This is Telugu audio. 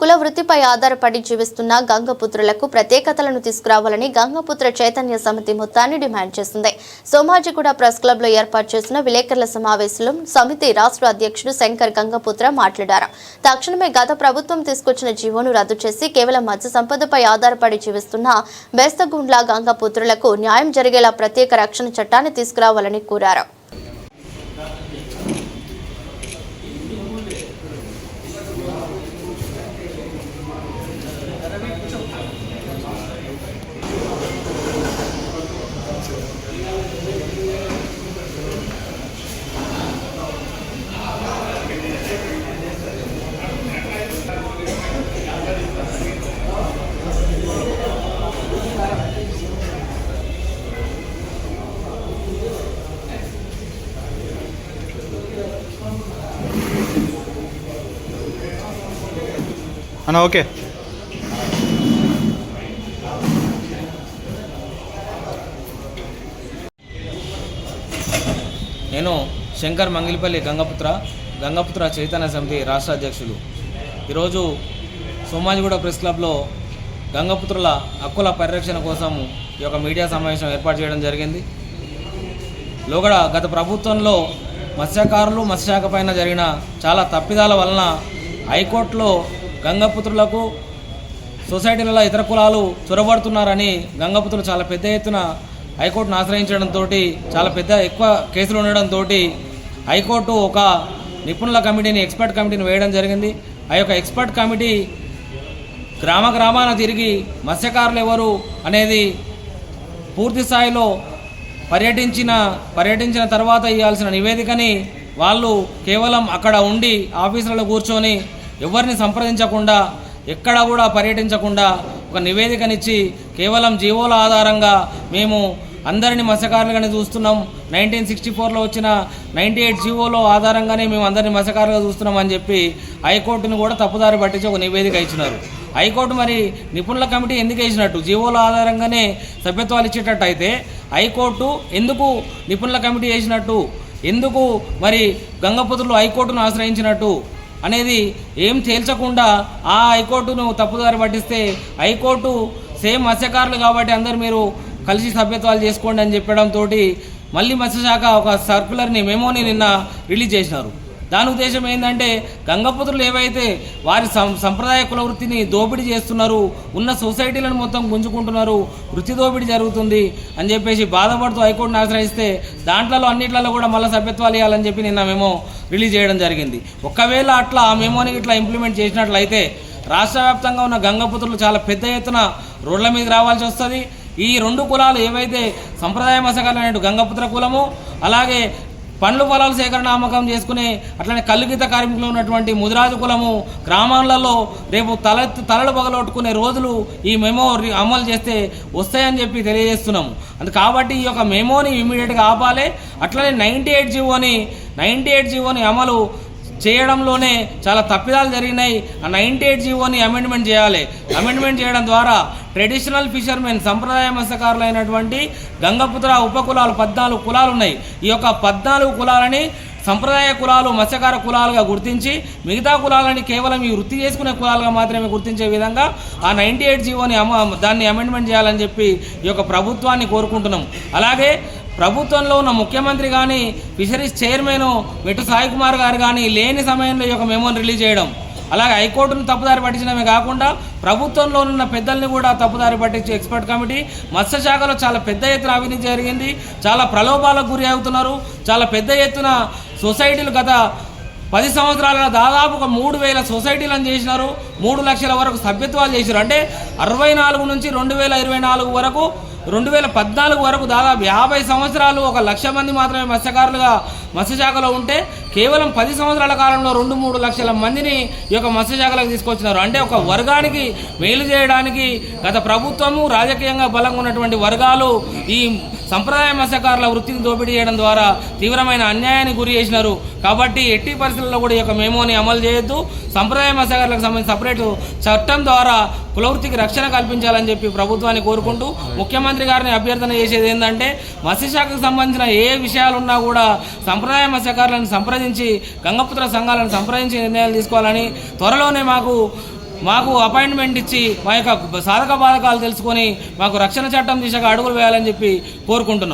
కుల వృత్తిపై ఆధారపడి జీవిస్తున్న గంగపుత్రులకు ప్రత్యేకతలను తీసుకురావాలని గంగపుత్ర చైతన్య సమితి మొత్తాన్ని డిమాండ్ చేసింది సోమాజిగూడ ప్రెస్ క్లబ్లో ఏర్పాటు చేసిన విలేకరుల సమావేశంలో సమితి రాష్ట్ర అధ్యక్షుడు శంకర్ గంగపుత్ర మాట్లాడారు. తక్షణమే గత ప్రభుత్వం తీసుకొచ్చిన జీవోను రద్దు చేసి కేవలం మత్స్య సంపదపై ఆధారపడి జీవిస్తున్న బెస్తగుండ్ల గంగపుత్రులకు న్యాయం జరిగేలా ప్రత్యేక రక్షణ చట్టాన్ని తీసుకురావాలని కోరారు. అన్న ఓకే. నేను శంకర్ మంగిలిపల్లి గంగపుత్ర గంగపుత్ర చైతన్య సమితి రాష్ట్ర అధ్యక్షులు. ఈరోజు సోమాజిగూడ ప్రెస్ క్లబ్లో గంగపుత్రుల హక్కుల పరిరక్షణ కోసం ఈ యొక్క మీడియా సమావేశం ఏర్పాటు చేయడం జరిగింది. లోగడ గత ప్రభుత్వంలో మత్స్యకారులు మత్స్యశాఖ పైన జరిగిన చాలా తప్పిదాల వలన హైకోర్టులో గంగపుత్రులకు సొసైటీలలో ఇతర కులాలు చొరబడుతున్నారని గంగపుత్రులు చాలా పెద్ద ఎత్తున హైకోర్టును ఆశ్రయించడంతో చాలా పెద్ద ఎక్కువ కేసులు ఉండడంతో హైకోర్టు ఒక నిపుణుల కమిటీని ఎక్స్పర్ట్ కమిటీని వేయడం జరిగింది. ఆ యొక్క ఎక్స్పర్ట్ కమిటీ గ్రామ గ్రామాన తిరిగి మత్స్యకారులు ఎవరు అనేది పూర్తి స్థాయిలో పర్యటించిన పర్యటించిన తర్వాత ఇవ్వాల్సిన నివేదికని వాళ్ళు కేవలం అక్కడ ఉండి ఆఫీసులలో కూర్చొని ఎవరిని సంప్రదించకుండా ఎక్కడా కూడా పర్యటించకుండా ఒక నివేదికనిచ్చి కేవలం జీవోల ఆధారంగా మేము అందరిని మత్స్యకారులుగానే చూస్తున్నాం. నైన్టీన్ సిక్స్టీ ఫోర్లో వచ్చిన నైంటీ ఎయిట్ జీవోలో ఆధారంగానే మేము అందరిని మత్స్యకారులుగా చూస్తున్నామని చెప్పి హైకోర్టును కూడా తప్పుదారి పట్టించి ఒక నివేదిక ఇచ్చినారు. హైకోర్టు మరి నిపుణుల కమిటీ ఎందుకు వేసినట్టు? జీవోల ఆధారంగానే సభ్యత్వాలు ఇచ్చేటట్టు అయితే హైకోర్టు ఎందుకు నిపుణుల కమిటీ వేసినట్టు? ఎందుకు మరి గంగపుత్రులు హైకోర్టును ఆశ్రయించినట్టు? అనేది ఏం తేల్చకుండా ఆ హైకోర్టును తప్పుదారి పట్టిస్తే హైకోర్టు సేమ్ మత్స్యకారులు కాబట్టి అందరు మీరు కలిసి సభ్యత్వాలు చేసుకోండి అని చెప్పడంతో మళ్ళీ మత్స్యశాఖ ఒక సర్కులర్ని మెమోని నిన్న రిలీజ్ చేసినారు. దాని ఉద్దేశం ఏంటంటే గంగపుత్రులు ఏవైతే వారి సం సంప్రదాయ కుల వృత్తిని దోపిడీ చేస్తున్నారు ఉన్న సొసైటీలను మొత్తం గుంజుకుంటున్నారు వృత్తి దోపిడీ జరుగుతుంది అని చెప్పేసి బాధపడుతూ హైకోర్టును ఆశ్రయిస్తే దాంట్లో అన్నిట్లలో కూడా మళ్ళీ సభ్యత్వాలు ఇవ్వాలని చెప్పి నిన్న మేము రిలీజ్ చేయడం జరిగింది. ఒకవేళ అట్లా ఆ మెమోని ఇట్లా ఇంప్లిమెంట్ చేసినట్లయితే రాష్ట్ర వ్యాప్తంగా ఉన్న గంగపుత్రులు చాలా పెద్ద ఎత్తున రోడ్ల మీద రావాల్సి వస్తుంది. ఈ రెండు కులాలు ఏవైతే సంప్రదాయ మసకాలైన గంగపుత్ర కులము అలాగే పండ్లు ఫలాలు సేకరణ అమ్మకం చేసుకునే అట్లనే కల్లుగీత కార్మికులు ఉన్నటువంటి ముదిరాజు కులము గ్రామాలలో రేపు తల తలలు పగలొట్టుకునే రోజులు ఈ మెమో రి- అమలు చేస్తే వస్తాయని చెప్పి తెలియజేస్తున్నాము. అందు కాబట్టి ఈ యొక్క మెమోని ఇమీడియట్గా ఆపాలి. అట్లనే నైంటీ ఎయిట్ జీవోని నైంటీ ఎయిట్ జీవోని అమలు చేయడంలోనే చాలా తప్పిదాలు జరిగినాయి. ఆ నైంటీ ఎయిట్ జీవోని అమెండ్మెంట్ చేయాలి. అమెండ్మెంట్ చేయడం ద్వారా ట్రెడిషనల్ ఫిషర్మెన్ సంప్రదాయ మత్స్యకారులైనటువంటి గంగపుత్ర ఉపకులాలు పద్నాలుగు కులాలు ఉన్నాయి. ఈ యొక్క పద్నాలుగు కులాలని సంప్రదాయ కులాలు మత్స్యకార కులాలుగా గుర్తించి మిగతా కులాలని కేవలం ఈ వృత్తి చేసుకునే కులాలుగా మాత్రమే గుర్తించే విధంగా ఆ నైంటీ ఎయిట్ జీవోని అమ దాన్ని అమెండ్మెంట్ చేయాలని చెప్పి ఈ యొక్క ప్రభుత్వాన్ని కోరుకుంటున్నాం. అలాగే ప్రభుత్వంలో ఉన్న ముఖ్యమంత్రి కానీ ఫిషరీస్ చైర్మన్ మెట్టు సాయి కుమార్ గారు కానీ లేని సమయంలో ఈ యొక్క మెమోని రిలీజ్ చేయడం. అలాగే హైకోర్టును తప్పుదారి పట్టించడమే కాకుండా ప్రభుత్వంలో ఉన్న పెద్దల్ని కూడా తప్పుదారి పట్టించే ఎక్స్పర్ట్ కమిటీ మత్స్యశాఖలో చాలా పెద్ద ఎత్తున అవినీతి జరిగింది. చాలా ప్రలోభాలకు గురి అవుతున్నారు. చాలా పెద్ద ఎత్తున సొసైటీలు గత పది సంవత్సరాలుగా దాదాపు ఒక మూడు వేల సొసైటీలను చేసినారు. మూడు లక్షల వరకు సభ్యత్వాలు చేసినారు అంటే అరవై నాలుగు నుంచి రెండు వేల ఇరవై నాలుగు వరకు రెండు వేల పద్నాలుగు వరకు దాదాపు యాభై సంవత్సరాలు ఒక లక్ష మంది మాత్రమే మత్స్యకారులుగా మత్స్యశాఖలో ఉంటే కేవలం పది సంవత్సరాల కాలంలో రెండు మూడు లక్షల మందిని ఈ యొక్క మత్స్యశాఖలకు తీసుకొచ్చినారు. అంటే ఒక వర్గానికి మేలు చేయడానికి గత ప్రభుత్వము రాజకీయంగా బలంగా ఉన్నటువంటి వర్గాలు ఈ సంప్రదాయ మత్స్యకారుల వృత్తిని దోపిడీ చేయడం ద్వారా తీవ్రమైన అన్యాయానికి గురి చేసినారు. కాబట్టి ఎట్టి పరిస్థితుల్లో కూడా ఈ యొక్క మెమోని అమలు చేయొద్దు. సంప్రదాయ మత్స్యకారులకు సంబంధించి సపరేట్ చట్టం ద్వారా కులవృత్తికి రక్షణ కల్పించాలని చెప్పి ప్రభుత్వాన్ని కోరుకుంటూ ముఖ్యమంత్రి గారిని అభ్యర్థన చేసేది ఏంటంటే మత్స్యశాఖకు సంబంధించిన ఏ విషయాలున్నా కూడా సంప్రదాయ మత్స్యకారులను సంప్రదించి గంగపుత్ర సంఘాలను సంప్రదించి నిర్ణయాలు తీసుకోవాలని త్వరలోనే మాకు మాకు అపాయింట్మెంట్ ఇచ్చి మా యొక్క సాధక బాధకాలు తెలుసుకొని మాకు రక్షణ చట్టం దిశగా అడుగులు వేయాలని చెప్పి కోరుకుంటున్నాం.